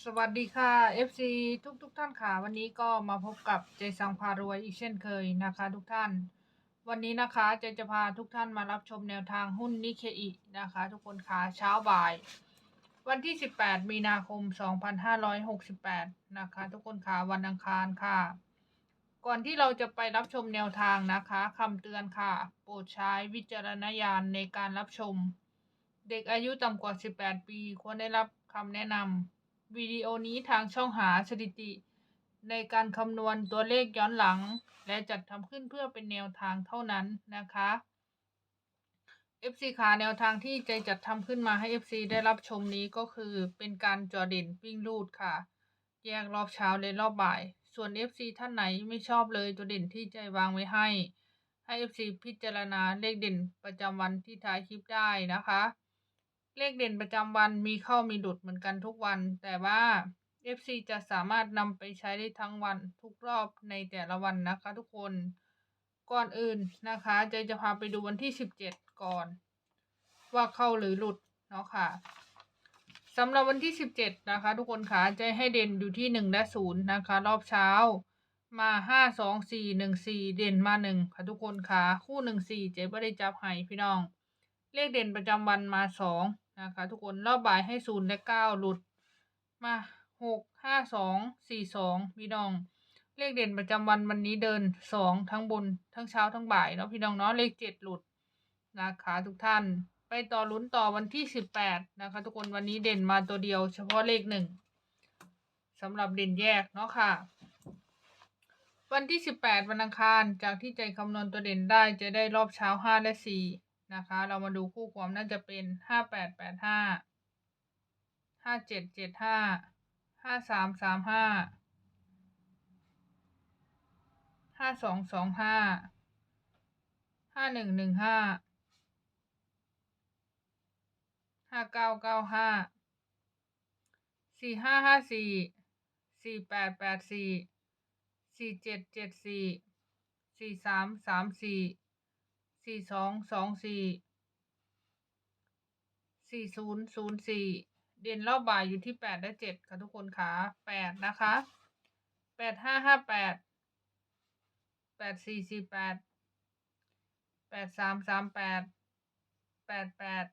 สวัสดีค่ะ FC ทุกทุกๆท่านค่ะวันนี้ก็มาพบกับเจสังพารวยอีกเช่นเคยนะคะ ทุกท่าน วันนี้นะคะเจจะพาทุกท่านมารับชมแนวทางหุ้นนิเคอินะคะ ทุกคนค่ะเช้าบ่าย วันที่ 18 มีนาคม 2568 นะคะ ทุกคนค่ะวันอังคารค่ะ ก่อนที่เราจะไปรับชมแนวทางนะคะคำเตือนค่ะ โปรดใช้วิจารณญาณในการรับชม เด็กอายุต่ำกว่า 18 ปี ควรได้รับคำแนะนำ วิดีโอนี้ทางช่องหาสถิติ ในการคำนวณตัวเลขย้อนหลัง และจัดทำขึ้นเพื่อเป็นแนวทางเท่านั้นนะคะ FC ขาแนวทางที่ใจจัดทำขึ้นมาให้ FC ได้รับชมนี้ก็คือเป็นการจอเด่นวิ่งรูดค่ะ แยกรอบเช้าและรอบบ่าย ส่วน FC ท่านไหนไม่ชอบเลยตัวเด่นที่ใจวางไว้ให้ให้ FC พิจารณาเลขเด่นประจำวันที่ท้ายคลิปได้นะคะ เลขเด่นประจำวันมีเข้ามีหลุดเหมือนกันทุกวัน แต่ว่า FC จะสามารถนำไปใช้ได้ทั้งวันทุกรอบในแต่ละวันนะคะทุกคน ก่อนอื่นนะคะใจจะพาไปดูวันที่ 17 ก่อน ว่าเข้าหรือหลุดเนาะค่ะสำหรับวันที่ 17 นะคะ ทุกคนค่ะใจให้เด่นอยู่ที่ 1 และ 0 นะคะ รอบเช้ามา5 2 4 1 4เด่นมา1ค่ะทุกคนค่ะ คู่1 4เจ๊ไม่ได้จับให้พี่น้อง เลขเด่นประจำวันมาสอง นะคะ ทุกคนรอบบ่ายให้ศูนย์และเก้าหลุดมาหกห้าสองสี่สองพี่น้อง เลขเด่นประจำวันวันนี้เดินสองทั้งบนทั้งเช้าทั้งบ่ายเนาะพี่น้องเนาะเลขเจ็ดหลุดนะคะทุกท่านไปต่อลุ้นต่อวันที่สิบแปดนะคะ ทุกคนวันนี้เด่นมาตัวเดียว เฉพาะเลขหนึ่งสำหรับเด่นแยกเนาะค่ะ วันที่สิบแปดวันอังคารจากที่ใจคำนวณตัวเด่นได้จะได้รอบเช้าห้าและสี่ นะคะ เรามาดูคู่ความน่าจะเป็นห้าแปดแปดห้าห้าเจ็ดเจ็ดห้าห้าสามสามห้าห้าสองสองห้าห้าหนึ่งหนึ่งห้าห้าเก้าเก้าห้าสี่ห้าห้าสี่สี่แปดแปดสี่สี่เจ็ดเจ็ดสี่สี่สามสามสี่ สี่สองสองสี่สี่ศูนย์ศูนย์สี่เด่นรอบบ่ายอยู่ที่แปดและเจ็ดค่ะทุกคนค่ะแปดนะคะแปดห้าห้าแปดแปดสี่สี่แปดแปดสามสามแปดแปดแปด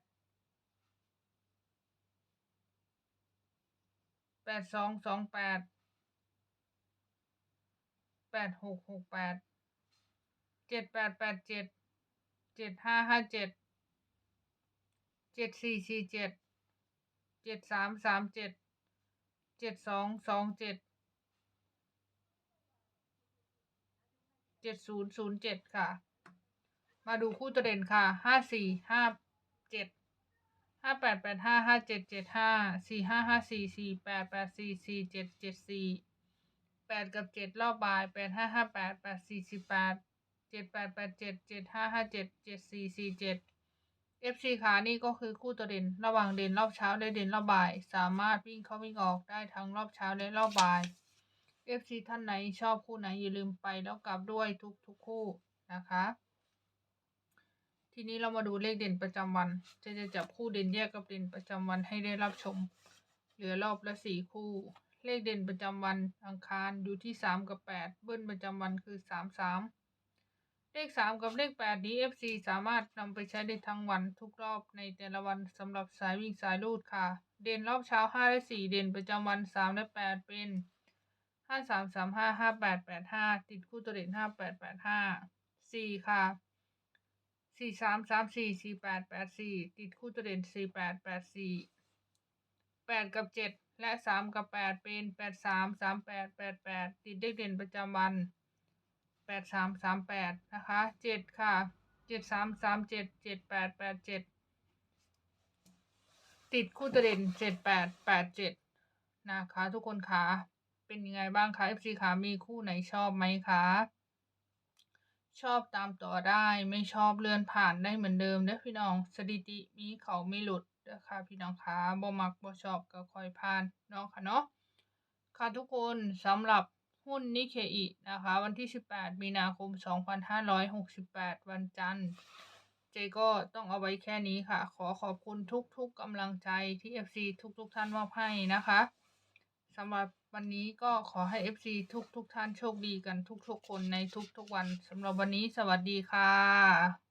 แปดสองสองแปดแปดหกหกแปดเจ็ดแปดแปดเจ็ด เจ็ดห้าห้าเจ็ดเจ็ดสี่สี่เจ็ดเจ็ดสามสามเจ็ดเจ็ดสองสองเจ็ดเจ็ดศูนย์ศูนย์เจ็ดค่ะ มาดูคู่ตัวเด่นค่ะห้าสี่ห้าเจ็ดห้าแปดแปดห้าห้าเจ็ดเจ็ดห้าสี่ห้าห้าสี่สี่แปดแปดสี่สี่เจ็ดเจ็ดสี่แปดกับเจ็ดรอบบ่ายแปดห้าห้าแปดแปดสี่สิบแปด เจ็ดแปดแปดเจ็ดเจ็ดห้าห้าเจ็ดเจ็ดสี่สี่เจ็ด FC ขานี่ก็คือคู่ตัวเด่น ระหว่างเด่นรอบเช้าและเด่นรอบบ่าย สามารถวิ่งเข้าวิ่งออกได้ทั้งรอบเช้าและรอบบ่าย FC ท่านไหนชอบคู่ไหนอย่าลืมไปแล้วกลับด้วยทุกทุกคู่นะคะ ทีนี้เรามาดูเลขเด่นประจำวัน จะจะจับคู่เด่นแยกกับเด่นประจำวันให้ได้รับชม เหลือรอบละสี่คู่ เลขเด่นประจำวันอังคารอยู่ที่สามกับแปดเบิ้ลประจำวันคือสามสาม เลขสามกับเลขแปดนี้ FC สามารถนำไปใช้ได้ทั้งวันทุกรอบในแต่ละวันสำหรับสายวิ่งสายรูดค่ะ เด่นรอบเช้าห้าและสี่เด่นประจำวันสามและแปดเป็นห้าสามสามห้าห้าแปดแปดห้าติดคู่ตัวเด่นห้าแปดแปดห้าสี่ค่ะสี่สามสามสี่สี่แปดแปดสี่ติดคู่ตัวเด่นสี่แปดแปดสี่แปดกับเจ็ดและสามกับแปดเป็นแปดสามสามแปดแปดแปดติดเลขเด่นประจำวัน ปดสามสามแปดนะคะเจ็ดค่ะเจ็ดสามสามเจ็ดเจ็ดแปดแปดเจ็ดติดคู่ตัวเด่นเจ็ดแปดแปดเจ็ดนะคะทุกคนคะเป็นยังไงบ้างคะ FC ขามีคู่ไหนชอบไหมคะชอบตามต่อได้ไม่ชอบเลื่อนผ่านได้เหมือนเดิมเด้อพี่น้องสถิติมีเขาไม่หลุดเด้อค่ะพี่น้องคะบ่มักบ่ชอบก็คอยผ่านเนาะค่ะเนาะค่ะทุกคนสำหรับ หุ้นนิเคอินะคะ วันที่ 18 มีนาคม 2568 วันจันทร์ เจก็ต้องเอาไว้แค่นี้ค่ะ ขอขอบคุณทุกๆกำลังใจที่ FC ทุกๆท่านมอบให้นะคะสำหรับวันนี้ก็ขอให้ FC ทุกทุกๆท่านโชคดีกันทุกๆคนในทุกๆวันสำหรับวันนี้สวัสดีค่ะ